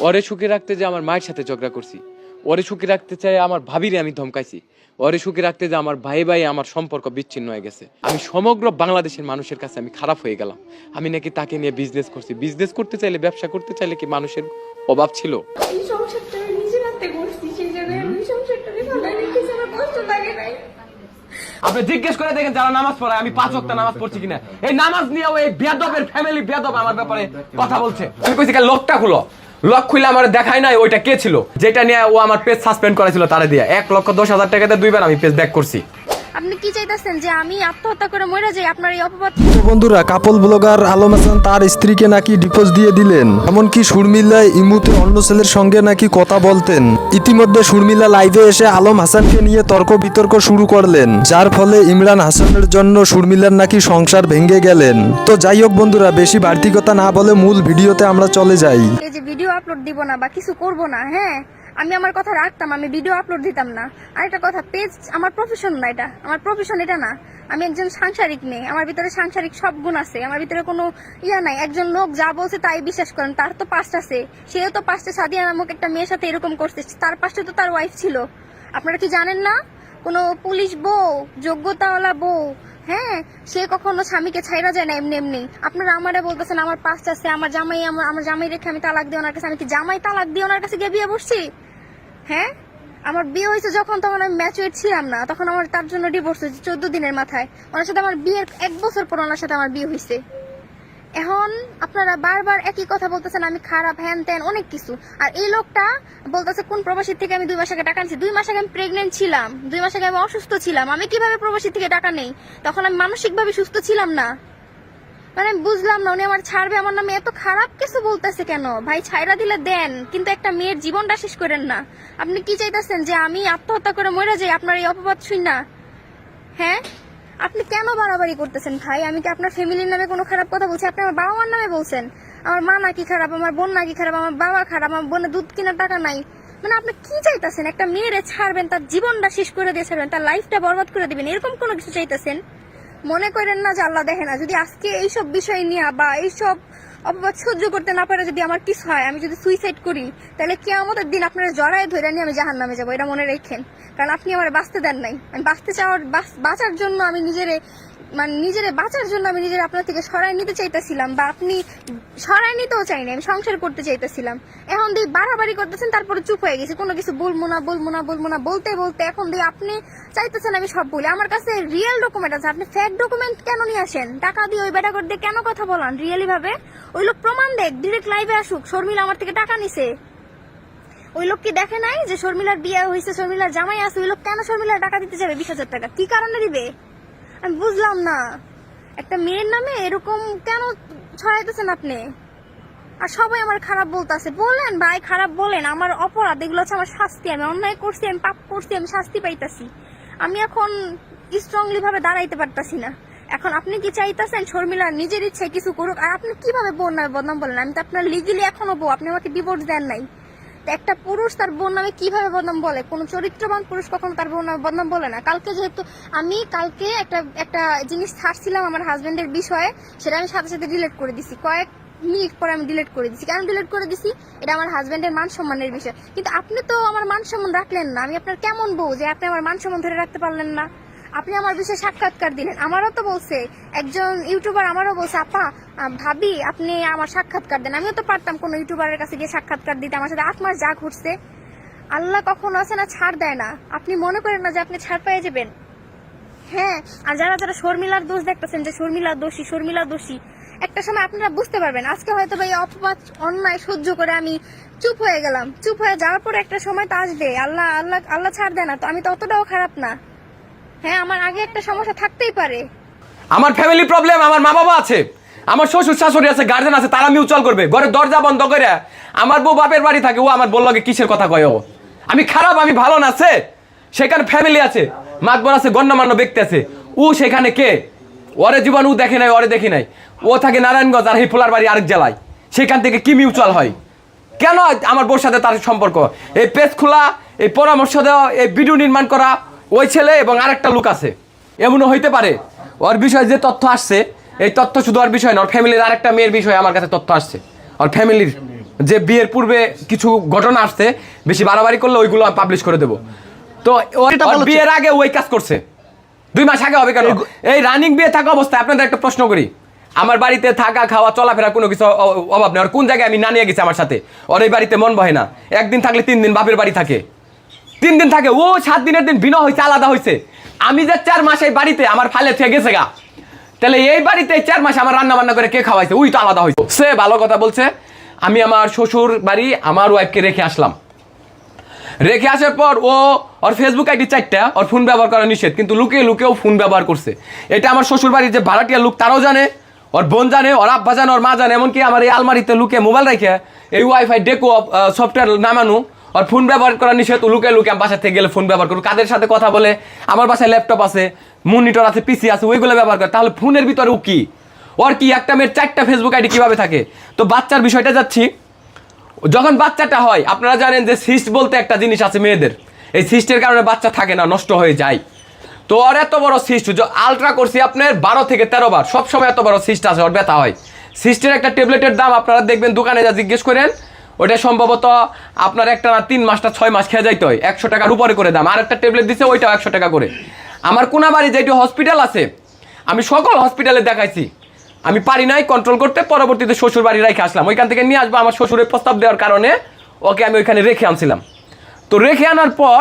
ওরে সুখে রাখতে যে আমার মায়ের সাথে ঝগড়া করছি। ওরে সুখে রাখতে চাই আমার ভাবিরে আমি ধমকাইছি। ওরে সুখে রাখতে যে আমার ভাই ভাই আমার সম্পর্ক বিচ্ছিন্ন হয়ে গেছে। আমি সমগ্র বাংলাদেশের মানুষের কাছে আমি খারাপ হয়ে গেলাম। আমি নাকি তাকে নিয়ে বিজনেস করছি। বিজনেস করতে চাইলে ব্যবসা করতে চাইলে কি মানুষের অভাব ছিল? আপনি জিজ্ঞেস করে দেখেন যারা নামাজ পড়ায় আমি পাঁচ ওয়াক্ত নামাজ পড়ছি কিনা। এই নামাজ নিয়েও এই বেদবের ফ্যামিলি বেদব আমার ব্যাপারে কথা বলছে। আমি কইছি "কাল লোকটা খুলো। লক খুলে আমার দেখায় নাই, ওইটা কে ছিল? যেটা নিয়ে ও আমার পেজ সাসপেন্ড করেছিল তারা দিয়ে। এক লক্ষ দশ হাজার টাকাতে দুইবার আমি পেজ ব্যাক করছি। আপনি কি চাইতেছেন যে আমি আত্মহত্যা করে মরে যাই? আপনার এই অপবাদ বন্ধুরা কাপল ব্লগার আলম হাসান তার স্ত্রীকে নাকি ডিভোর্স দিয়ে দিলেন। এমনকি সুরমিল্লায় ইমুতে অন্য ছেলের সঙ্গে নাকি কথা বলতেন। ইতিমধ্যে সুরমিল্লা লাইভে এসে আলম হাসানকে নিয়ে তর্ক বিতর্ক শুরু করলেন। যার ফলে ইমরান হাসানের জন্য সুরমিল্লার নাকি সংসার ভেঙে গেলেন। তো যাই হোক বন্ধুরা বেশি বাড়তি কথা না বলে মূল ভিডিওতে আমরা চলে যাই। এই যে ভিডিও আপলোড দিব না বা কিছু করব না হ্যাঁ? আমি আমার কথা রাখতাম, আমি ভিডিও আপলোড দিতাম না। আর একটা কথা পেজ আমার প্রফেশন না এটা। আমার প্রফেশন এটা না। আমি একজন সাংসারিক মেয়ে, আমার ভিতরে সাংসারিক সব গুণ আছে। আমার ভিতরে কোনো ইয়া নাই। একজন লোক যা বলছে তাই বিশ্বাস করেন, তার তো পাস্ট আছে। সেও তো পাস্টে সাদিয়া নামক একটা মেয়ের সাথে এরকম করছে। তার পাশে তো তার ওয়াইফ ছিল। আপনারা কি জানেন না? কোনো পুলিশ বউ, যোগ্যতাওয়ালা বউ হ্যাঁ সে কখনো স্বামীকে ছাইরা যায় না এমনি এমনি। আপনারা আমারে বলতেছেন, আমার পাশ আছে, আমার জামাই, আমার আমার জামাই রেখে আমি তালাক দিয়ে ওনার কাছে। আমি কি জামাই তালাক দিয়ে ওনার কাছে গিয়ে বিয়ে বসছি? হ্যাঁ? আমার বিয়ে হয়েছে যখন, তখন আমি ম্যাচুয়েট ছিলাম না। তখন আমার তার জন্য ডিভোর্স হয়েছে চোদ্দ দিনের মাথায়। ওনার সাথে আমার বিয়ের এক বছর পর ওনার সাথে আমার বিয়ে হয়েছে। এখন আপনারা বারবার একই কথা বলতেছেন, আমি খারাপ, হ্যান ত্যান, অনেক কিছু। আর এই লোকটা বলতেছে, কোন প্রবাসী থেকে আমি দুই মাস আগে টাকা নিচ্ছি দুই মাস আগে আমি প্রেগনেন্ট ছিলাম, দুই মাস আগে আমি অসুস্থ ছিলাম। আমি কীভাবে প্রবাসী থেকে টাকা নেই? তখন আমি মানসিকভাবে সুস্থ ছিলাম না। মানে আমি বুঝলাম না, উনি আমার ছাড়বে, আমার নামে এত খারাপ কিছু বলতেছে কেন? ভাই ছাইরা দিলে দেন, কিন্তু একটা মেয়ের জীবনটা শেষ করেন না। আপনি কি চাইতেছেন যে আমি আত্মহত্যা করে মরে যাই? আপনার এই অপবাদ শুন না। হ্যাঁ? আপনি কেন বাড়াবাড়ি করতেছেন ভাই? আমি কি আপনার ফ্যামিলির নামে কোনো খারাপ কথা বলছি? আপনি আমার বাবা মার নামে বলছেন। আমার মা নাকি খারাপ, আমার বোন নাকি খারাপ, আমার বাবা খারাপ, আমার বোনের দুধ কেনার টাকা নাই। মানে আপনি কি চাইতেছেন? একটা মেয়েরে ছাড়বেন, তার জীবনটা শেষ করে দিয়ে ছাড়বেন, তার লাইফটা বরবাদ করে দিবেন, এরকম কোনো কিছু চাইতেছেন? মনে করেন না যে আল্লাহ দেখে না। যদি আজকে এইসব বিষয় নিয়ে বা এইসব অপবাদ সহ্য করতে না পারে যদি আমার কিছু হয়, আমি যদি সুইসাইড করি, তাহলে কে আমাদের দিন আপনারা জড়ায় ধরে নিয়ে আমি জাহান নামে যাব, এটা মনে রেখেন। কারণ আপনি আমার বাঁচতে দেন নাই। আমি বাঁচতে চাওয়ার, বাঁচ- বাঁচার জন্য আমি নিজেরে মানে নিজেরে বাঁচার জন্য আমি নিজের আপনার থেকে সরাই নিতে চাইতেছিলাম বা আপনি সরাই নিতেও চাইনি, আমি সংসার করতে চাইতেছিলাম। এখন দিয়ে বাড়াবাড়ি করতেছেন, তারপরে চুপ হয়ে গেছে। কোনো কিছু বলব না বলব না বলব না, বলতে বলতে এখন দিয়ে আপনি চাইতেছেন আমি সব বলি। আমার কাছে রিয়েল ডকুমেন্ট আছে। আপনি ফেক ডকুমেন্ট কেন নিয়ে আসেন? টাকা দিয়ে ওই বেটা করে দিয়ে কেন কথা বলান? রিয়েলি ভাবে? ওই লোক প্রমাণ দেখ ডিরেক্ট লাইভে আসুক। শর্মিলা আমার থেকে টাকা নিছে। ওই লোক কি দেখে নাই যে শর্মিলার বিয়ে হয়েছে, শর্মিলার জামাই আছে? ওই লোক কেন শর্মিলার টাকা দিতে যাবে? বিশ হাজার টাকা। কি কারণে দিবে? আমি বুঝলাম না। একটা মেয়ের নামে এরকম কেন ছড়াইতেছেন আপনি? আর সবাই আমার খারাপ বলতেছে। বলেন ভাই, খারাপ বলেন। আমার অপরাধ, এগুলো হচ্ছে আমার শাস্তি। আমি অন্যায় করছি, আমি পাপ করছি, আমি শাস্তি পাইতাছি। আমি এখন স্ট্রংলি ভাবে দাঁড়াইতে পারতাছি না। এখন আপনি কি চাইতেছেন? শর্মিলা নিজের ইচ্ছে কিছু করুক। আর আপনি কীভাবে বোন নামে বদনাম বলেন? আমি তো আপনার লিগেলি এখনও বউ। আপনি আমাকে ডিভোর্স দেন নাই। একটা পুরুষ তার বোন নামে কীভাবে বদনাম বলে? কোন চরিত্রবান পুরুষ কখনো তার বোন নামে বদনাম বলে না। কালকে যেহেতু আমি কালকে একটা একটা জিনিস ছাড়ছিলাম আমার হাজবেন্ডের বিষয়ে, সেটা আমি সাথে সাথে ডিলেট করে দিছি। কয়েক মিনিট পরে আমি ডিলিট করে দিছি। কেন ডিলিট করে দিছি? এটা আমার হাজবেন্ডের মান সম্মানের বিষয়। কিন্তু আপনি তো আমার মান সম্মান রাখলেন না। আমি আপনার কেমন বউ যে আপনি আমার মান সম্মান ধরে রাখতে পারলেন না? আপনি আমার বিষয়ে সাক্ষাৎকার দিলেন। আমারও তো বলছে, একজন ইউটিউবার আমারও বলছে, আপা ভাবি, আপনি আমার সাক্ষাৎকার দেন। আমিও তো পারতাম কোনো ইউটিউবারের কাছে গিয়ে সাক্ষাৎকার দিতে। আমার সাথে আট মাস যা ঘুরছে আল্লাহ কখনো আছে না ছাড় দেয় না। আপনি মনে করেন না যে আপনি ছাড় পেয়ে যাবেন? হ্যাঁ আর যারা যারা শর্মিলার দোষ দেখতেছেন, যে শর্মিলা দোষী শর্মিলা দোষী, একটা সময় আপনারা বুঝতে পারবেন। আজকে হয়তো ভাই অপবাদ, অন্যায় সহ্য করে আমি চুপ হয়ে গেলাম। চুপ হয়ে যাওয়ার পর একটা সময় তো আসবে। আল্লাহ আল্লাহ আল্লাহ ছাড় দেয় না। তো আমি তো অতটাও খারাপ না। হ্যাঁ আমার আগে একটা সমস্যা থাকতেই পারে। আমার ফ্যামিলি প্রবলেম আমার মা বাবা আছে। আমার শ্বশুর, শাশুড়ি আছে গার্জেন আছে, তারা মিউচুয়াল করবে। ঘরের দরজা বন্ধ করে আমার বউ বাপের বাড়ি থাকে, ও আমার বলল কিসের কথা কয় ও? আমি খারাপ, আমি ভালো না আছে সেখানে ফ্যামিলি আছে, মাতবর আছে, গণ্যমান্য ব্যক্তি আছে। ও সেখানে কে? ওরে জীবন ও দেখে নাই, ওরে দেখি নাই। ও থাকে নারায়ণগঞ্জ আর হিফুলার বাড়ি আরেক জেলায়। সেখান থেকে কি মিউচুয়াল হয়? কেন আমার বোর সাথে তার সম্পর্ক? এই পেজ খোলা, এই পরামর্শ দেওয়া, এই ভিডিও নির্মাণ করা ওই ছেলে এবং আরেকটা লোক আছে। এমনও হইতে পারে। ওর বিষয়ে যে তথ্য আসছে এই তথ্য শুধু ওর বিষয় না ওর ফ্যামিলির আরেকটা মেয়ের বিষয়ে আমার কাছে তথ্য আসছে। ওর ফ্যামিলির যে বিয়ের পূর্বে কিছু ঘটনা আসছে বেশি বাড়াবাড়ি করলে ওইগুলো আমি পাবলিশ করে দেবো। তো ওর-। বিয়ের আগে ওই কাজ করছে। দুই মাস আগে হবে কেন? এই রানিং বিয়ে থাকা অবস্থায় আপনাদের একটা প্রশ্ন করি। আমার বাড়িতে থাকা খাওয়া চলাফেরা কোনো কিছু অভাব নেই। আর কোন জায়গায় আমি না নিয়ে গেছি আমার সাথে? ওর এই বাড়িতে মন বহে না। একদিন থাকলে তিন দিন বাপের বাড়ি থাকে। তিন দিন থাকে, ও সাত দিনের দিন ভিন্ন হয়েছে আলাদা হয়েছে আমি যে চার মাস এই বাড়িতে, আমার ফালে থেকে গেছে গা। তাহলে এই বাড়িতে চার মাস আমার রান্না বান্না করে কে খাওয়াইছে? ওই তো আলাদা হয়েছে সে ভালো কথা বলছে, আমি আমার শ্বশুর বাড়ি, আমার ওয়াইফকে রেখে আসলাম। রেখে আসার পর ও, ওর ফেসবুক আইডি চারটা, ওর ফোন ব্যবহার করা নিষেধ, কিন্তু লুকে লুকেও ফোন ব্যবহার করছে। এটা আমার শ্বশুর বাড়ির যে ভাড়াটিয়া লোক, তারাও জানে, ওর বোন জানে, ওর আব্বা জানে, ওর মা জানে, এমনকি আমার এই আলমারিতে লুকে মোবাইল রেখে এই ওয়াইফাই ডেকো সফটওয়্যার নামানো ওর ফোন ব্যবহার করা নিষেধ লুকে লুকে বাসা থেকে গেলে ফোন ব্যবহার করুক কাদের সাথে কথা বলে? আমার বাসায় ল্যাপটপ আছে মনিটর আছে পিসি আছে, ওইগুলো ব্যবহার করে। তাহলে ফোনের ভিতরে ও কি? ওর কি একটা মেয়ের চারটা ফেসবুক আইডি কীভাবে থাকে? তো বাচ্চার বিষয়টা যাচ্ছি। যখন বাচ্চাটা হয়, আপনারা জানেন যে সিস্ট বলতে একটা জিনিস আছে মেয়েদের। এই সিস্টের কারণে বাচ্চা থাকে না, নষ্ট হয়ে যায়। তো ওর এত বড় সিস্ট আলট্রা করছি আপনার বারো থেকে তেরো বার। সবসময় এত বড় সিস্ট আছে, ওর ব্যথা হয়। সিস্টের একটা ট্যাবলেটের দাম আপনারা দেখবেন, দোকানে যা জিজ্ঞেস করেন ওটা সম্ভবত আপনার একটা না তিন মাসটা ছয় মাস খেয়ে যাইতে হয়। একশো টাকার উপরে করে দাম। আর একটা ট্যাবলেট দিচ্ছে ওইটাও একশো টাকা করে। আমার কোনাবাড়ি যেটি হসপিটাল আছে, আমি সকল হসপিটালে দেখাইছি। আমি পারি নাই কন্ট্রোল করতে, পরবর্তীতে শ্বশুর বাড়ি রেখে আসলাম। ওইখান থেকে নিয়ে আসব, আমার শ্বশুরের প্রস্তাব দেওয়ার কারণে ওকে আমি ওইখানে রেখে আনছিলাম। তো রেখে আনার পর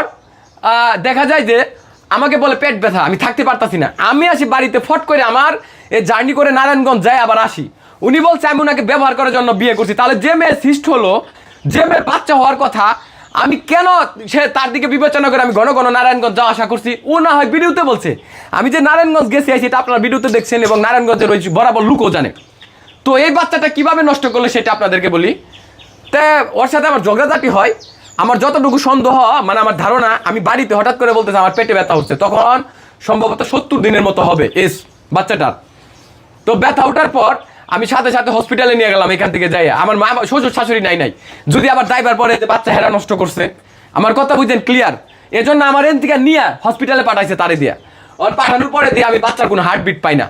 দেখা যায় যে আমাকে বলে, পেট ব্যথা, আমি থাকতে পারতাছি না। আমি আসি বাড়িতে, ফট করে আমার এ জার্নি করে নারায়ণগঞ্জ যাই, আবার আসি। উনি বলছে, আমি ওনাকে ব্যবহার করার জন্য বিয়ে করছি। তাহলে যে মেয়ে সিস্ট হলো, যে মেয়ে বাচ্চা হওয়ার কথা, আমি কেন সে তার দিকে বিবেচনা করে আমি ঘন ঘন নারায়ণগঞ্জ যাওয়া আশা করছি? ও না হয় ভিডিওতে বলছে। আমি যে নারায়ণগঞ্জ গেছি এটা আপনারা ভিডিওতে দেখছেন এবং নারায়ণগঞ্জের ওই বরাবর লুকও জানে। তো এই বাচ্চাটা কীভাবে নষ্ট করলে সেটা আপনাদেরকে বলি। তা, ওর সাথে আমার ঝগড়াঝাটি হয়। আমার যতটুকু সন্দেহ মানে আমার ধারণা, আমি বাড়িতে হঠাৎ করে বলতেছে, আমার পেটে ব্যথা হচ্ছে তখন সম্ভবত সত্তর দিনের মতো হবে এস বাচ্চাটার। তো ব্যথা ওঠার পর আমি সাথে সাথে হসপিটালে নিয়ে গেলাম এখান থেকে যাই আমার মা শ্বশুর শাশুড়ি নাই নাই। যদি আবার ড্রাইভার পরে বাচ্চা হেরা নষ্ট করছে, আমার কথা বুঝছেন ক্লিয়ার এজন্য আমার এন থেকে নিয়ে হসপিটালে পাঠাইছে তারে দিয়া। ওর পাঠানোর পরে দিয়ে আমি বাচ্চার কোনো হার্টবিট পাই না।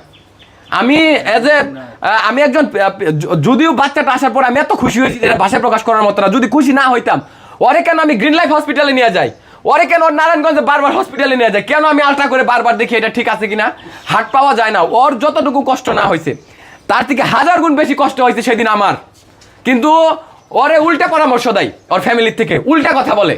আমি এজ এ আমি একজন যদিও বাচ্চাটা আসার পর আমি এত খুশি হয়েছি যেটা ভাষায় প্রকাশ করার মতো না, যদি খুশি না হইতাম, ওরে কেন আমি গ্রিন লাইফ হসপিটালে নিয়ে যাই? ওরে কেন ওর নারায়ণগঞ্জে বারবার হসপিটালে নিয়ে যায় কেন আমি আলট্রা করে বারবার দেখি এটা ঠিক আছে কিনা? হাট পাওয়া যায় না। ওর যতটুকু কষ্ট না হয়েছে তার থেকে হাজার গুণ বেশি কষ্ট হয়েছে সেদিন আমার। কিন্তু ওরে উল্টা পরামর্শ দেয় ওর ফ্যামিলির থেকে, উল্টা কথা বলে।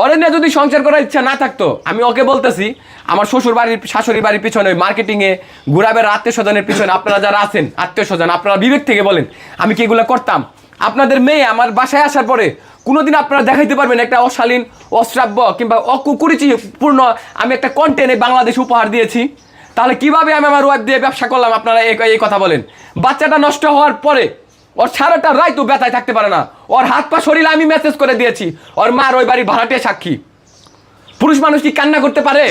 ওরে নিয়ে যদি সংসার করার ইচ্ছা না থাকতো, আমি ওকে বলতেছি, আমার শ্বশুর বাড়ির শাশুড়ি বাড়ির পিছনে ওই মার্কেটিংয়ে ঘুরাবের আত্মীয় স্বজনের পিছনে আপনারা যারা আছেন আত্মীয় স্বজন আপনারা বিবেক থেকে বলেন, আমি কি এগুলো করতাম? আপনাদের মেয়ে আমার বাসায় আসার পরে কোনোদিন আপনারা দেখাইতে পারবেন একটা অশালীন, অশ্রাব্য কিংবা অকুকুরিচিপূর্ণ আমি একটা কন্টেন্ট বাংলাদেশ উপহার দিয়েছি। তাহলে কীভাবে আমি আমার ওয়াইফ দিয়ে ব্যবসা করলাম? আপনারা এই কথা বলেন। বাচ্চাটা নষ্ট হওয়ার পরে ওর সারাটা রায় তো ব্যথায় থাকতে পারে না। ওর হাত পা শরীরে আমি মেসেজ করে দিয়েছি। ওর মার ওই বাড়ির ভাড়াটে সাক্ষী। পুরুষ মানুষ কি কান্না করতে পারে?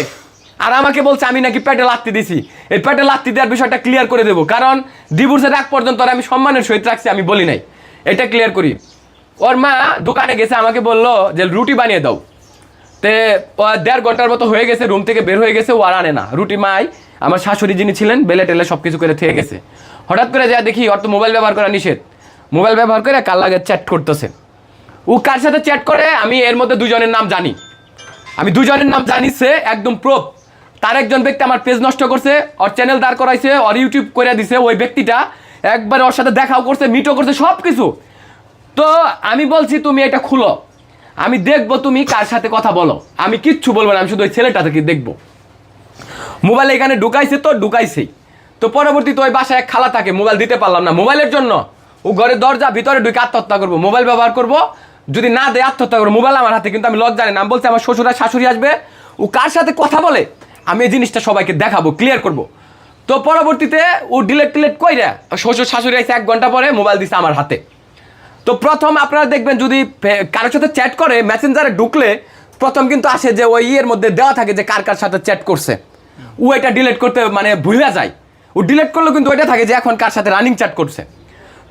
আর আমাকে বলছে, আমি নাকি পেটে লাত্তি দিছি। এই পেটে লাত্তি দেওয়ার বিষয়টা ক্লিয়ার করে দেবো। কারণ ডিভোর্সের আগ পর্যন্ত আমি সম্মানের সহিত রাখছি, আমি বলি নাই। এটা ক্লিয়ার করি। ওর মা দোকানে গেছে, আমাকে বলল যে, রুটি বানিয়ে দাও। তে দেড় ঘণ্টার মতো হয়ে গেছে রুম থেকে বের হয়ে গেছে, ও আর আনে না। রুটি মাই আমার শাশুড়ি যিনি ছিলেন, বেলে টেলে সব কিছু করে থেকে গেছে। হঠাৎ করে যা দেখি ওর তো মোবাইল ব্যবহার করা নিষেধ। মোবাইল ব্যবহার করে কার লাগে চ্যাট করতেছে? ও কার সাথে চ্যাট করে, আমি এর মধ্যে দুজনের নাম জানি। আমি দুজনের নাম জানি সে একদম প্রোপ তার একজন ব্যক্তি আমার পেজ নষ্ট করছে, ওর চ্যানেল দাঁড় করাইছে, ওর ইউটিউব করে দিছে, ওই ব্যক্তিটা একবার ওর সাথে দেখাও করছে মিটও করছে সব কিছু তো আমি বলছি, তুমি এটা খুলো। আমি দেখব তুমি কার সাথে কথা বলো। আমি কিচ্ছু বলব না, আমি শুধু ওই ছেলেটা থেকে দেখব। মোবাইল এখানে ঢুকাইছে তো ঢুকাইছেই। তো পরবর্তীতে ওই বাসায় এক খালা থাকে, মোবাইল দিতে পারলাম না। মোবাইলের জন্য ও ঘরের দরজা ভিতরে ঢুকে আত্মহত্যা করব। মোবাইল ব্যবহার করব। যদি না দেয় আত্মহত্যা করব। মোবাইল আমার হাতে, কিন্তু আমি লজ জানি না। বলছি, আমার শ্বশুর আর শাশুড়ি আসবে। ও কার সাথে কথা বলে? আমি এই জিনিসটা সবাইকে দেখাবো ক্লিয়ার করব। তো পরবর্তীতে ও ডিলেট টিলেট কইরা শ্বশুর শাশুড়ি এসে এক ঘণ্টা পরে, মোবাইল দিছে আমার হাতে। তো প্রথম আপনারা দেখবেন যদি কারোর সাথে চ্যাট করে মেসেঞ্জারে ঢুকলে, প্রথম কিন্তু আসে যে ওই ইয়ের মধ্যে দেওয়া থাকে যে কার কার সাথে চ্যাট করছে। ও এটা ডিলিট করতে মানে ভুলে যায়। ও ডিলিট করলেও কিন্তু ওইটা থাকে যে এখন কার সাথে রানিং চ্যাট করছে।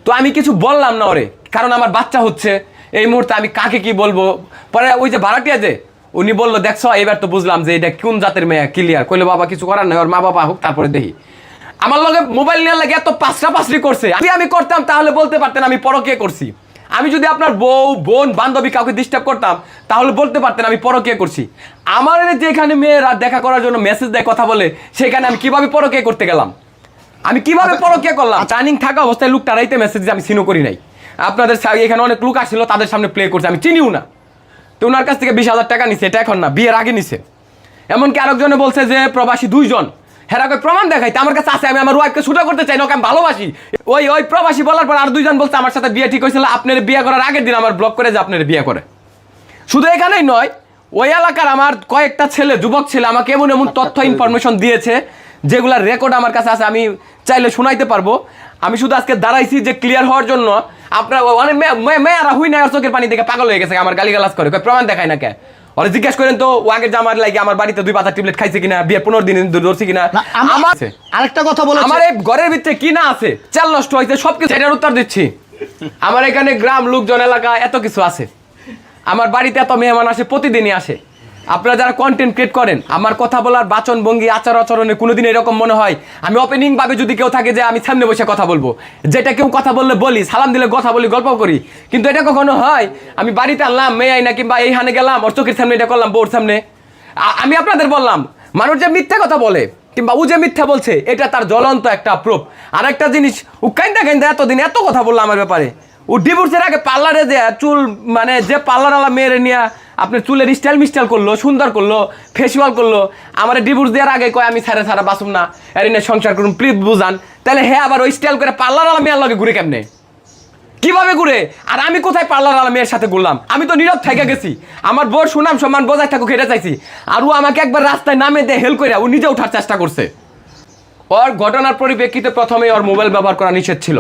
তো আমি কিছু বললাম না ওরে, কারণ আমার বাচ্চা হচ্ছে, এই মুহূর্তে আমি কাকে কি বলব? পরে ওই যে ভাড়াটিয়া যে, উনি বলল, দেখছ, এবার তো বুঝলাম যে এটা কোন জাতের মেয়ে ক্লিয়ার কইলে, বাবা, কিছু করার নাই, ওর মা বাবা হোক, তারপরে দেখি। আমার লগে মোবাইল নেওয়ার লাগে এত পাঁচটা পাঁচরি করছে। যদি আমি করতাম, তাহলে বলতে পারতেন আমি পরকে করছি। আমি যদি আপনার বউ, বোন, বান্ধবী কাউকে ডিস্টার্ব করতাম, তাহলে বলতে পারতেন আমি পরকিয়া করছি। আমার যে এখানে মেয়েরা দেখা করার জন্য মেসেজ দেয় কথা বলে সেখানে আমি কীভাবে পরকিয়া করতে গেলাম? আমি কীভাবে পরকিয়া করলাম? ট্রানিং থাকা অবস্থায় লোকটা রাইতে মেসেজ আমি সিনো করি নাই। আপনাদের এখানে অনেক লোক আসছিল তাদের সামনে প্লে করছে আমি চিনিও না। তো ওনার কাছ থেকে বিশ হাজার টাকা নিছে এটা এখন না বিয়ের আগে নিছে। এমনকি আরেকজনে বলছে যে প্রবাসী দুইজন। হেরাকে প্রমাণ দেখাইতে আমার কাছে আছে আমি আমার ওয়াইফকে ছুটো করতে চাই না ওকে আমি ভালোবাসি। ওই ওই প্রবাসী বলার পর আর দুইজন বলছে আমার সাথে বিয়ে ঠিক হয়েছিল আপনার বিয়ে করার আগের দিন আমার ব্লক করে যে আপনার বিয়ে করে। শুধু এখানেই নয় ওই এলাকার আমার কয়েকটা ছেলে যুবক ছেলে আমাকে এমন এমন তথ্য ইনফরমেশন দিয়েছে যেগুলার রেকর্ড আমার কাছে আছে আমি চাইলে শোনাইতে পারব। আমি শুধু আজকে দাঁড়াইছি যে ক্লিয়ার হওয়ার জন্য। আপনার অনেক মেয়ে- মেয়ে- মেয়েরা হুই না চোখের পানি দেখে পাগল হয়ে গেছে আমার গালিগালাজ করে। প্রমাণ দেখায় না কে? ওরা জিজ্ঞেস করেন তো ও আগের জামার লাগে আমার বাড়িতে দুই পাতা টিবলেট খাইছে কিনা বিয়ে পনেরো দিন ধরছি কিনা? আমার আমার আরেকটা কথা বলে আমার এই ঘরের ভিতরে কি না আছে চাল নষ্ট হয়েছে সব কিছু এটার উত্তর দিচ্ছি। আমার এখানে গ্রাম লোকজন এলাকা এত কিছু আছে। আমার বাড়িতে এত মেহমান আসে, প্রতিদিনই আসে। আপনারা যারা কন্টেন্ট ক্রিয়েট করেন, আমার কথা বলার বাচন, ভঙ্গি, আচার আচরণে কোনোদিন এরকম মনে হয়। আমি ওপেনিং ভাবে যদি কেউ থাকে যে আমি সামনে বসে কথা বলব। যেটা কেউ কথা বললে বলি, সালাম দিলে কথা বলি গল্প করি। কিন্তু এটা কখনো হয়, আমি বাড়িতে আনলাম, মেয়ে আইনা কিংবা এইখানে গেলাম, ওর চোখের সামনে এটা করলাম, বউর সামনে। আমি আপনাদের বললাম, মানুষ যে মিথ্যা কথা বলে, কিংবা ও যে মিথ্যা বলছে, এটা তার জ্বলন্ত একটা প্রুফ আর একটা জিনিস, ও কাইন্দা কাইন্দা এতদিন এত কথা বলল আমার ব্যাপারে। ও ডিভোর্সের আগে পার্লারে যে চুল মানে যে পার্লারওয়ালা মেয়েরে নিয়ে আপনার চুলের স্টাইল মিস্টাইল করল, সুন্দর করল ফেসিয়াল করল, আমার ডিভোর্স দেওয়ার আগে কয়, আমি সারা সারা বাসুম না, এর নিয়ে সংসার করুন প্লিজ বুঝান। তাহলে হ্যাঁ আবার ওই স্টাইল করে পার্লারওয়ালা মেয়ের লগে ঘুরে কেমনে? কীভাবে ঘুরে? আর আমি কোথায় পার্লার আলা মেয়ের সাথে ঘুরলাম? আমি তো নীরব থেকে গেছি। আমার বোর সুনাম সম্মান বজায় থাকুক এটা চাইছি আর ও আমাকে একবার রাস্তায় নামে দিয়ে হেল্প করে ও নিজে ওঠার চেষ্টা করছে। ওর ঘটনার পরিপ্রেক্ষিতে প্রথমেই ওর মোবাইল ব্যবহার করা নিষেধ ছিল।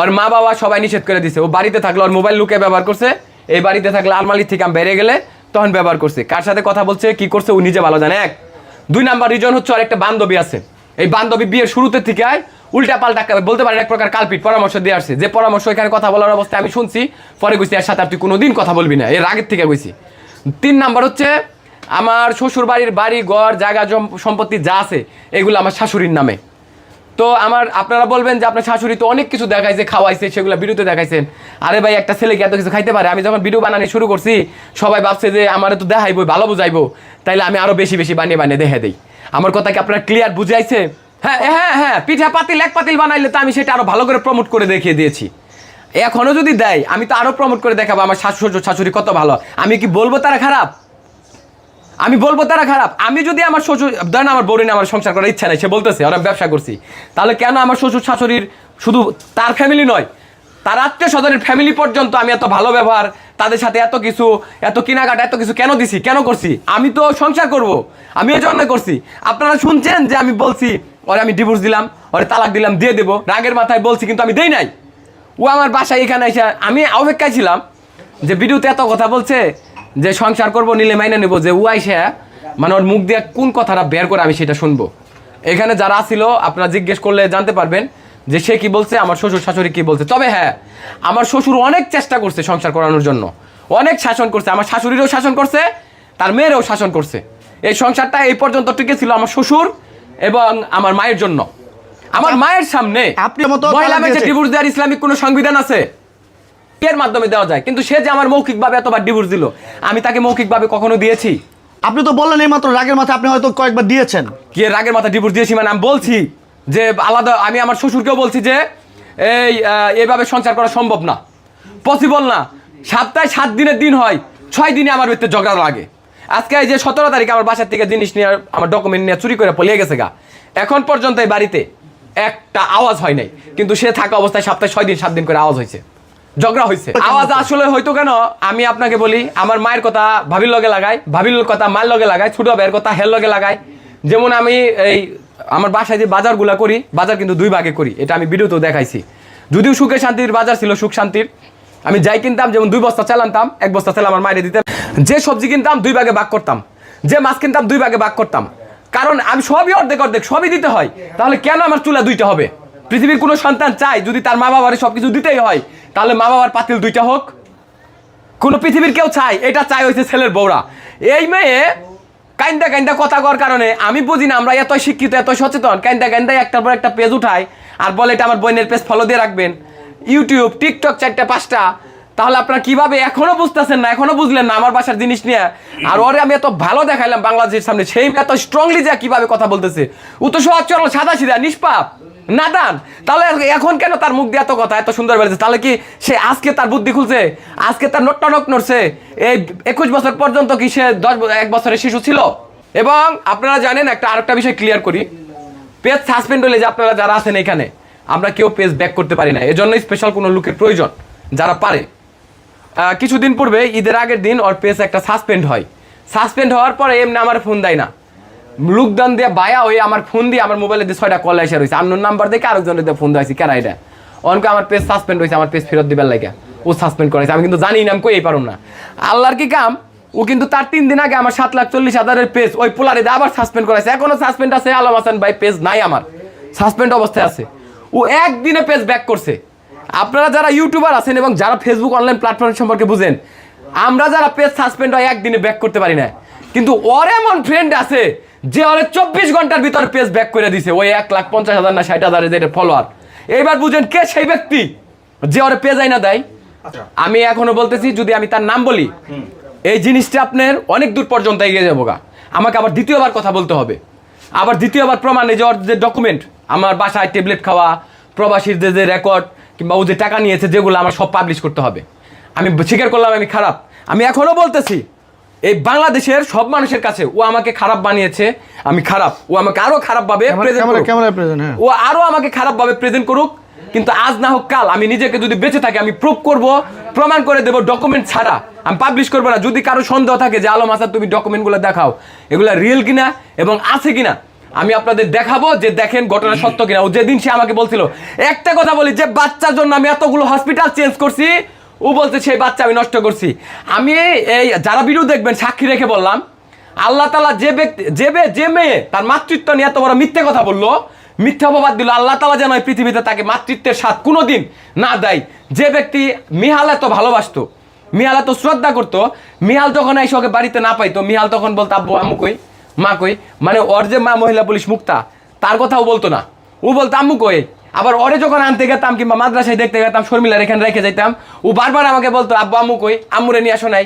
ওর মা বাবা সবাই নিষেধ করে দিছে। ও বাড়িতে থাকলে ওর মোবাইল লুকে ব্যবহার করছে। এই বাড়িতে থাকলে আলমারি থেকে আমি বেড়ে গেলে তখন ব্যবহার করছে। কার সাথে কথা বলছে, কি করছে, ও নিজে ভালো জানে। এক। দুই নাম্বার রিজন হচ্ছে ওর একটা বান্ধবী আছে। এই বান্ধবী বিয়ের শুরুতে থেকে আয় উল্টা পাল্টা বলতে পারেন এক প্রকার কালপিট পরামর্শ দিয়ে আসছে। যে পরামর্শ এখানে কথা বলার অবস্থায় আমি শুনছি, পরে কইছি, এর সাথে আর তুই কোনোদিন কথা বলবি না। এর আগের থেকে গেছি তিন নাম্বার হচ্ছে, আমার শ্বশুর বাড়ির বাড়ি, ঘর, জায়গা সম্পত্তি যা আছে, এগুলো আমার শাশুড়ির নামে। তো আমার, আপনারা বলবেন যে আপনার শাশুড়ি তো অনেক কিছু দেখাইছে, খাওয়াইছে, সেগুলো ভিডিওতে দেখাইছেন। আরে ভাই, একটা ছেলেকে এত কিছু খাইতে পারে? আমি যখন ভিডিও বানানো শুরু করছি, সবাই ভাবছে যে আমার তো দেখাইবো ভালো বুঝাইবো। তাইলে আমি আরও বেশি বেশি বানিয়ে বানিয়ে দেখে দিই। আমার কথা কি আপনারা ক্লিয়ার বুঝাইছে? হ্যাঁ হ্যাঁ হ্যাঁ পিঠা পাতিল, এক পাতিল বানাইলে তো আমি সেটা আরও ভালো করে প্রমোট করে দেখিয়ে দিয়েছি। এখনও যদি দেয়, আমি তো আরও প্রমোট করে দেখাবো, আমার শাশুড় শাশুড়ি কত ভালো। আমি কি বলব তারা খারাপ? আমি বলব তারা খারাপ। আমি যদি আমার শ্বশুর ধরেন আমার বউরিন আমার সংসার করার ইচ্ছা নেই, সে বলতেছে, ওরা ব্যবসা করছি। তাহলে কেন আমার শ্বশুর শাশুড়ির শুধু তার ফ্যামিলি নয়, তার আত্মীয় স্বজনের ফ্যামিলি পর্যন্ত আমি এত ভালো ব্যবহার, তাদের সাথে এত কিছু, এত কেনাকাটা, এত কিছু কেন দিছি, কেন করছি? আমি তো সংসার করব, আমি এই জন্য করছি। আপনারা শুনছেন যে আমি বলছি, ওরে আমি ডিভোর্স দিলাম, ওরে তালাক দিলাম, দিয়ে দেবো, রাগের মাথায় বলছি, কিন্তু আমি দেই নাই। ও আমার বাসায় এখানে এসে, আমি অপেক্ষায় ছিলাম যে ভিডিওতে এত কথা বলছে যে সংসার করব নিলে মাইনে নেব যে ও আইসে মানে ওর মুখ দিয়ে কোন কথাটা বের করে আমি সেটা শুনব। এখানে যারা ছিল আপনারা জিজ্ঞেস করলে জানতে পারবেন যে সে কি বলছে আমার শ্বশুর শাশুড়ি কি বলছে। তবে হ্যাঁ আমার শ্বশুর অনেক চেষ্টা করছে সংসার করানোর জন্য। অনেক শাসন করছে আমার শাশুড়িরও শাসন করছে তার মেয়েরও শাসন করছে। এই সংসারটা এই পর্যন্ত টিকে ছিল আমার শ্বশুর এবং আমার মায়ের জন্য। আমার মায়ের সামনে মহিলা। ডিভোর্স দেওয়ার ইসলামিক কোনো সংবিধান আছে? এর মাধ্যমে দেওয়া যায়। কিন্তু সে যে আমার মৌখিকভাবে এতবার ডিভোর্স দিল আমি তাকে মৌখিকভাবে কখনো দিয়েছি? আপনি তো বললেন এই মাত্র রাগের মাথা আপনি হয়তো কয়েকবার দিয়েছেন। কি রাগের মাথা ডিভোর্স দিয়েছি মানে আমি বলছি যে আলাদা আমি আমার শ্বশুরকেও বলছি যে এই এভাবে সংসার করা সম্ভব না। পসিবল না। সপ্তাহে সাত দিনের দিন হয় ছয় দিনে আমার ভিতরে ঝগড়া লাগে। আজকে এই যে সতেরো তারিখ আমার বাসার থেকে জিনিস নিয়ে আমার ডকুমেন্ট নিয়ে চুরি করে পলিয়ে গেছে গা। এখন পর্যন্ত এই বাড়িতে একটা আওয়াজ হয় নাই। কিন্তু সে থাকা অবস্থায় সপ্তাহে ছয় দিন সাত দিন করে আওয়াজ হয়েছে। ঝগড়া হয়েছে আওয়াজ আসলে হয়তো কেন আমি আপনাকে বলি আমার মায়ের কথা ভাবির লগে লাগাই ভাবির কথা মায়ের লগে লাগাই ছোট ভাইয়ের কথা হের লগে লাগাই। যেমন আমি এই আমার বাসায় যে বাজারগুলা করি বাজার কিন্তু দুই ভাগে করি এটা আমি ভিডিওতেও দেখাইছি। যদিও সুখে শান্তির বাজার ছিল সুখ শান্তির আমি যাই কিনতাম যেমন দুই বস্তা চালানতাম এক বস্তা চাল আমার মায়ের দিতাম যে সবজি কিনতাম দুই ভাগে ভাগ করতাম। যে মাছ কিনতাম দুই ভাগে ভাগ করতাম। কারণ আমি সবই অর্ধেক অর্ধেক সবই দিতে হয়। তাহলে কেন আমার চুলা দুইটা হবে? পৃথিবীর কোনো সন্তান চায় যদি তার মা বাবার সবকিছু দিতেই হয় তাহলে মা বাবার পাতিল দুইটা হোক। কোন পৃথিবীর কেউ চাই এটা চাই হয়েছে ছেলের বউরা। এই মেয়ে কাইন্দা কাইন্দা কথা কর কারণে আমি বুঝি না, আমরা এত শিক্ষিত এত সচেতন। কাইন্দা কাইন্দা একটার পর একটা পেজ উঠায় আর বলে এটা আমার বোনের পেজ ফলো দিয়ে রাখবেন। ইউটিউব টিকটক চারটা, পাঁচটা। তাহলে আপনারা কীভাবে এখনও বুঝতেছেন না, এখনও বুঝলেন না আমার বাসার জিনিস নিয়ে? আর ওরে আমি এত ভালো দেখাইলাম বাংলাদেশের সামনে, সেই এত স্ট্রংলি যা কীভাবে কথা বলতেছে। তো সহজ চরল সাদা সিধা নিষ্পাপ। নাদান তাহলে এখন কেন তার মুখ দিয়ে এত কথা, এত সুন্দর বেড়েছে? তাহলে কি সে আজকে তার বুদ্ধি খুলছে? আজকে তার নট্টানক নড়ছে? এই একুশ বছর পর্যন্ত কি সে দশ এক বছরের শিশু ছিল? এবং আপনারা জানেন, একটা আরেকটা বিষয় ক্লিয়ার করি। পেজ সাসপেন্ড হলে যে আপনারা যারা আছেন এখানে, আমরা কেউ পেজ ব্যাক করতে পারি না। এজন্য স্পেশাল কোনো লোকের প্রয়োজন, যারা পারে। কিছুদিন পূর্বে, ঈদের আগের দিন ওর পেজ একটা সাসপেন্ড হয়। সাসপেন্ড হওয়ার পরে এমনি আমার ফোন দেয় না। লুকদান দিয়ে বায়া হয়ে আমার ফোন দিয়ে আমার মোবাইলে দিয়ে ছয়টা কল এসে রয়েছে আন্নোর নাম্বার দেখে আরেকজনের দিয়ে ফোন দিয়েছি কেন এটা? অনকে আমার পেজ সাসপেন্ড হয়েছে আমার পেজ ফেরত দিবার লাগে ও সাসপেন্ড করেছে আমি কিন্তু জানি না, আমি কই পারুম না। আল্লাহর কি কাম? ও কিন্তু তার তিন দিন আগে আমার সাত লাখ চল্লিশ হাজারের পেজ ওই পোলারে আবার সাসপেন্ড করেছে এখনও সাসপেন্ড আছে, আলম হাসান ভাই পেজ নাই আমার। সাসপেন্ড অবস্থায় আছে। ও একদিনে পেজ ব্যাক করছে। আপনারা যারা ইউটিউবার আছেন এবং যারা ফেসবুক অনলাইন প্ল্যাটফর্ম সম্পর্কে বুঝেন, আমরা যারা পেজ সাসপেন্ড হয় একদিনে ব্যাক করতে পারি না। কিন্তু ওর এমন ফ্রেন্ড আছে যে ওরে চব্বিশ ঘণ্টার ভিতর পেজ ব্যাক করে দিছে ওই এক লাখ পঞ্চাশ হাজার না ষাট হাজারের যেটা ফলোয়ার এইবার বুঝেন কে সেই ব্যক্তি যে ওরে পেজ আইনা দেয়? আমি এখনও বলতেছি যদি আমি তার নাম বলি এই জিনিসটা আপনার অনেক দূর পর্যন্ত এগিয়ে যাব গা। আমাকে আবার দ্বিতীয়বার কথা বলতে হবে। আবার দ্বিতীয়বার প্রমাণ এই যে ওর যে ডকুমেন্ট আমার বাসায় ট্যাবলেট খাওয়া প্রবাসীর যে যে রেকর্ড কিংবা ও যে টাকা নিয়েছে যেগুলো আমার সব পাবলিশ করতে হবে। আমি স্বীকার করলাম আমি খারাপ। আমি এখনও বলতেছি এই বাংলাদেশের সব মানুষের কাছে ও আমাকে খারাপ বানিয়েছে আমি খারাপ। ও আমাকে আরও খারাপ ভাবে হ্যাঁ। ও আরও আমাকে খারাপ ভাবে প্রেজেন্ট করুক কিন্তু আজ না হোক কাল আমি নিজেকে যদি বেঁচে থাকি আমি প্রুভ করব প্রমাণ করে দেবো ডকুমেন্ট ছাড়া। আমি পাবলিশ করব না। যদি কারও সন্দেহ থাকে যে আলম হাসান তুমি ডকুমেন্টগুলো দেখাও। এগুলো রিয়েল কিনা এবং আছে কিনা আমি আপনাদের দেখাবো যে দেখেন ঘটনা সত্য কিনা। ও যেদিন সে আমাকে বলছিল একটা কথা বলি যে বাচ্চার জন্য আমি এতগুলো হসপিটাল চেঞ্জ করছি ও বলছে, সেই বাচ্চা আমি নষ্ট করছি। আমি এই যারা ভিডিও দেখবেন, সাক্ষী রেখে বললাম, আল্লাহ তালা যে ব্যক্তি, যে যে মেয়ে তার মাতৃত্ব নিয়ে এত বড় মিথ্যে কথা বলল, মিথ্যা অপবাদ দিল, আল্লাহ তালা যেন এই পৃথিবীতে তাকে মাতৃত্বের স্বাদ কোনোদিন না দেয়। যে ব্যক্তি মিহাল এত ভালোবাসতো, মিহাল এত শ্রদ্ধা করতো, মিহাল তখন এই ওকে বাড়িতে না পাইতো, মিহাল তখন বলতো, আব্বু আমু কই? মা কই? মানে ওর যে মা মহিলা পুলিশ মুক্তা, তার কথাও বলতো না। ও বলতো, আম্মু কই? আবার ওরে যখন আনতে গেতাম কিংবা মাদ্রাসায় দেখতে গেতাম, শর্মিলার এখানে রেখে যেতাম ও বারবার আমাকে বলতো, আব্বু, আম্মু কই? আম্মুরে নিয়ে আসো নাই।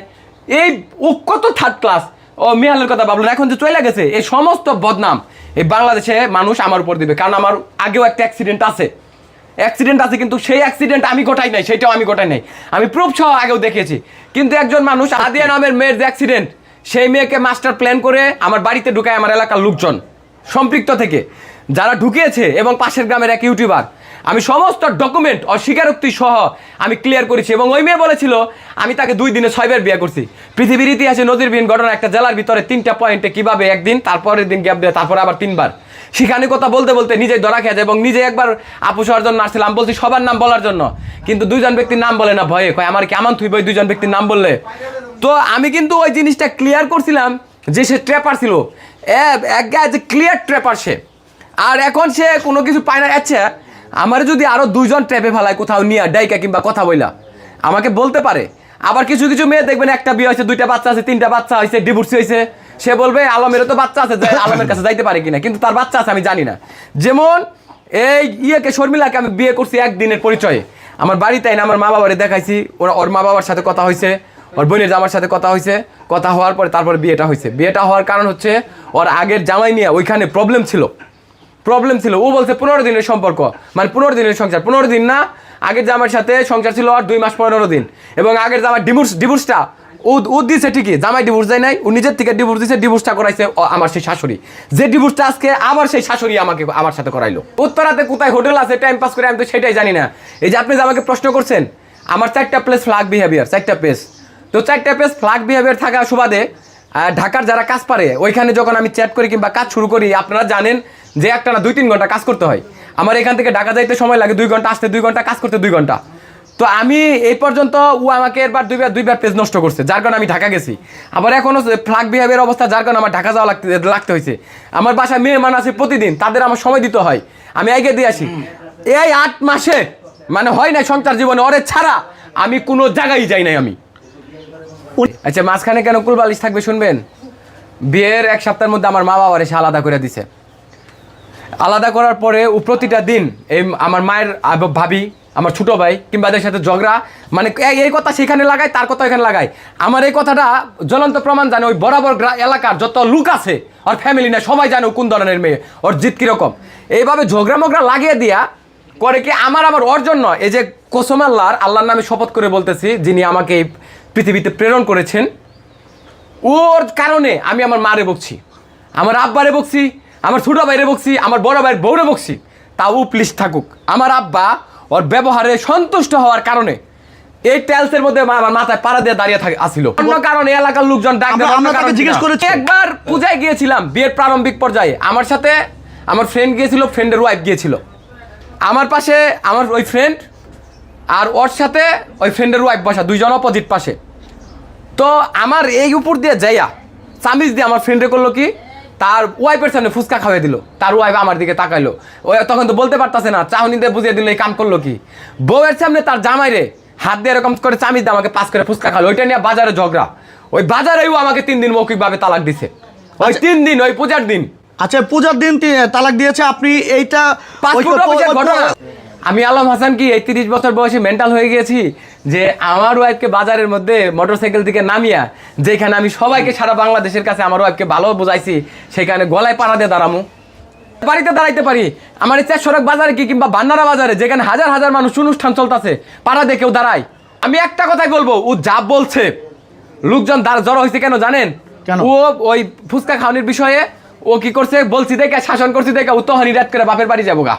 এই ও কত থার্ড ক্লাস ও মিহালের কথা ভাবলো এখন যে চলে গেছে, এই সমস্ত বদনাম, এই বাংলাদেশে মানুষ আমার উপর দিবে, কারণ আমার আগেও একটা অ্যাক্সিডেন্ট আছে। অ্যাক্সিডেন্ট আছে কিন্তু সেই অ্যাক্সিডেন্ট আমি গোটাই নাই, সেটাও আমি গোটাই নাই। আমি প্রুফ সহ আগেও দেখেছি কিন্তু একজন মানুষ, আদিয়া নামের মেয়ের যে অ্যাক্সিডেন্ট সেই মেয়েকে মাস্টার প্ল্যান করে আমার বাড়িতে ঢুকায় আমার এলাকার লোকজন, সম্পৃক্ত থেকে। যারা ঢুকিয়েছে এবং পাশের গ্রামের এক ইউটিউবার। আমি সমস্ত ডকুমেন্ট অস্বীকারোক্তি সহ আমি ক্লিয়ার করেছি এবং ওই মেয়ে বলেছিল, আমি তাকে দুই দিনে ছয়বার বিয়ে করছি। পৃথিবীর ইতিহাসে নজিরবিহীন ঘটনা একটা জেলার ভিতরে তিনটা পয়েন্টে কীভাবে একদিন, তারপরের দিন গ্যাপ দেয়, তারপরে আবার তিনবার। সেখানে কথা বলতে বলতে নিজেই ধরা খেয়ে যায় এবং নিজে একবার আপুস জন্য আসছিলাম, বলছি সবার নাম বলার জন্য। কিন্তু দুইজন ব্যক্তির নাম বলে না, ভয়ে কয়, আমার কেমন থুই বই দুইজন ব্যক্তির নাম বললে? তো আমি কিন্তু ওই জিনিসটা ক্লিয়ার করছিলাম যে সে ট্র্যাপার ছিল। এক যে ক্লিয়ার ট্র্যাপার সে। আর এখন সে কোনো কিছু পায় না। আচ্ছা আমার যদি আরও দুইজন ট্র্যাপে ফেলায় কোথাও নিয়ে, ডাইকা কিংবা কথা বইলা, আমাকে বলতে পারে। আবার কিছু কিছু মেয়ে দেখবেন একটা বিয়ে হয়েছে, দুইটা বাচ্চা আছে, তিনটা বাচ্চা হয়েছে ডিভোর্স হয়েছে। সে বলবে, আলমেরও তো বাচ্চা আছে আলমের কাছে যাইতে পারে কিনা? কিন্তু তার বাচ্চা আছে, আমি জানি না। যেমন এই ইয়েকে, শর্মিলাকে আমি বিয়ে করছি একদিনের পরিচয়ে। আমার বাড়িতে না আমার মা বাবারে দেখাইছি, ওরা, ওর মা বাবার সাথে কথা হয়েছে, ওর বোনের জামার সাথে কথা হয়েছে, কথা হওয়ার পরে তারপরে বিয়েটা হয়েছে। বিয়েটা হওয়ার কারণ হচ্ছে, ওর আগের জামাই নিয়ে ওইখানে প্রবলেম ছিল। প্রবলেম ছিল। ও বলছে পনেরো দিনের সম্পর্ক। মানে পনেরো দিনের সংসার। পনেরো দিন না, আগের জামার সাথে সংসার ছিল আর দুই মাস পনেরো দিন। এবং আগের জামার ডিভোর্স ডিভোর্সটা ও ও দিছে ঠিকই, জামাই ডিভোর্স দেয় নাই, ও নিজের থেকে ডিভোর্স দিছে ডিভোর্সটা করাইছে আমার সেই শাশুড়ি। যে ডিভোর্সটা আজকে আবার সেই শাশুড়ি আমাকে, আমার সাথে করাইলো। উত্তরাতে কোথায় হোটেল আছে টাইম পাস করে আমি তো সেটাই জানি না। এই যে আপনি যে আমাকে প্রশ্ন করছেন, আমার চারটা প্লেস ফ্লাগ বিহেভিয়ার চারটা পেজ তো চারটা পেজ ফ্লাগ বিহেভিয়ার থাকা সুবাদে ঢাকার যারা কাজ পারে, ওইখানে যখন আমি চ্যাট করি কিংবা কাজ শুরু করি, আপনারা জানেন যে একটা না দুই তিন ঘণ্টা কাজ করতে হয়। আমার এখান থেকে ঢাকা যাইতে সময় লাগে দুই ঘণ্টা, আসতে দুই ঘণ্টা, কাজ করতে দুই ঘণ্টা। তো আমি এই পর্যন্ত ও আমাকে এরবার দুইবার দুইবার পেজ নষ্ট করছে, যার কারণে আমি ঢাকা গেছি। আবার এখনও ফ্লাগ বিহেভিয়ার অবস্থা, যার কারণে আমার ঢাকা যাওয়া লাগতে লাগতে হয়েছে। আমার বাসায় মেয়ে মান আছে প্রতিদিন, তাদের আমার সময় দিতে হয়। আমি আগে দিয়ে আসি। এই আট মাসে মানে হয় না সংসার জীবনে ওরে ছাড়া আমি কোনো জায়গায় যাই নাই আমি। আচ্ছা মাঝখানে কেন কুলবালিশ থাকবে শুনবেন? বিয়ের এক সপ্তাহের মধ্যে আমার মা বাবার এসে আলাদা করে দিছে। আলাদা করার পরে ও প্রতিটা দিন এই আমার মায়ের ভাবি, আমার ছোট ভাই কিংবা এদের সাথে ঝগড়া মানে এই- কথা সেখানে লাগায়, তার কথা এখানে লাগায়। আমার এই কথাটা জ্বলন্ত প্রমাণ জানে ওই বরাবর এলাকার যত লোক আছে, ওর ফ্যামিলি না সবাই জানে কোন ধরনের মেয়ে, ওর জিত কীরকম। এইভাবে ঝগড়া মগড়া লাগিয়ে দিয়া করে কি আমার আমার ওর জন্য এই যে কোসম আল্লাহর আল্লাহর নামে শপথ করে বলতেছি, যিনি আমাকে এই পৃথিবীতে প্রেরণ করেছেন, ওর কারণে আমি আমার মারে বকছি আমার আব্বারে বকছি আমার ছোট ভাইরে বকছি আমার বড় ভাইয়ের বউরে বকছি। তাও প্লিজ থাকুক। আমার আব্বা ওর ব্যবহারে সন্তুষ্ট হওয়ার কারণে এই টেলসের মধ্যে মা- আমার মাথায় পাড়া দিয়ে দাঁড়িয়ে থাকে আসিল। অন্য কারণে এলাকার লোকজন ডাক জিজ্ঞেস। করেছি। একবার পূজায় গিয়েছিলাম বিয়ের প্রারম্ভিক পর্যায়ে। আমার সাথে আমার ফ্রেন্ড গিয়েছিল ফ্রেন্ডের ওয়াইফ গিয়েছিল। আমার পাশে আমার ওই ফ্রেন্ড আর ওর সাথে ওই ফ্রেন্ডের ওয়াইফ বসা দুইজন অপোজিট পাশে। তো আমার এই উপর দিয়ে যাইয়া চামিজ দিয়ে আমার ফ্রেন্ডে করল কি? তার ওয়াইফের সামনে ফুচকা খাওয়াই দিল। তার ওয়াইফ আমার দিকে তাকাইলো। ও তখন তো বলতে পারতাছে না চাউনিতে বুঝিয়ে দিল এই কাম করল কি। বউয়ের সামনে তার জামাইরে হাত দিয়ে এরকম করে চামিজ দিয়ে আমাকে পাস করে ফুচকা খাওয়ালো। ওইটা নিয়ে বাজারে ঝগড়া। ওই বাজারেও আমাকে তিন দিন মৌখিকভাবে তালাক দিছে। ওই আচ্ছা। তিন দিন ওই পূজার দিন। আচ্ছা পূজার দিন তালাক দিয়েছে আপনি এইটা ঘটনা। আমি আলম হাসান কি এই তিরিশ বছর বয়সে মেন্টাল হয়ে গিয়েছি? যে আমার ওয়াইফকে বাজারের মধ্যে মোটরসাইকেল থেকে নামিয়া যেখানে আমি সবাইকে সারা বাংলাদেশের কাছে আমার ওয়াইফকে ভালো বুঝাইছি সেখানে গলায় পাড়া দিয়ে দাঁড়ামু। বাড়িতে দাঁড়াইতে পারি। আমার ইচ্ছা সড়ক বাজারে কি কিংবা বান্নারা বাজারে যেখানে হাজার হাজার মানুষ অনুষ্ঠান চলতেছে পাড়া দিয়ে কেউ দাঁড়ায়। আমি একটা কথাই বলব ও যা বলছে লোকজন জড়ো হয়েছে কেন জানেন? ও ওই ফুচকা খাওয়ানোর বিষয়ে ও কি করছে? বলছি দেখে শাসন করছি দেখে ও তহনি রাত করে বাপের বাড়ি যাব গা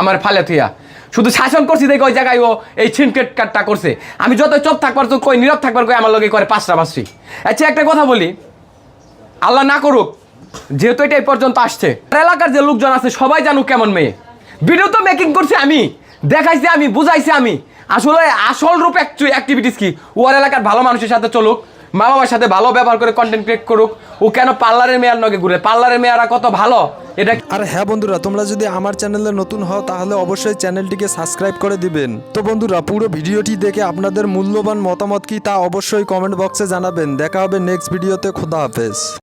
আমার ফালে থুইয়া। শুধু শাসন করছি দেখে ওই জায়গায় ও এই ছিনকেট কাটটা করছে। আমি যত চোখ থাকবার তো কই, নীরব থাকবার কই, আমার লগে করে পাঁচটা পাঁচটি। আচ্ছা একটা কথা বলি। আল্লাহ না করুক, যেহেতু এটা এই পর্যন্ত আসছে। এলাকার যে লোকজন আছে, সবাই জানুক কেমন মেয়ে। ভিডিও তো মেকিং করছি আমি, দেখাইছি আমি, বুঝাইছি আমি। আসলে আসল রূপ অ্যাক্টিভিটিস কি? ওর এলাকার ভালো মানুষের সাথে চলুক মা বাবার সাথে ভালো ব্যবহার করে কন্টেন্ট ক্রিয়েট করুক, ও কেন পার্লারের মেয়ার নগে ঘুরে? পার্লারের মেয়ারা কত ভালো? এটা আর হ্যাঁ বন্ধুরা, তোমরা যদি আমার চ্যানেলে নতুন হও, তাহলে অবশ্যই চ্যানেলটিকে সাবস্ক্রাইব করে দিবেন। তো বন্ধুরা, পুরো ভিডিওটি দেখে আপনাদের মূল্যবান মতামত কি তা অবশ্যই কমেন্ট বক্সে জানাবেন। দেখা হবে নেক্সট ভিডিওতে খোদা হাফেজ।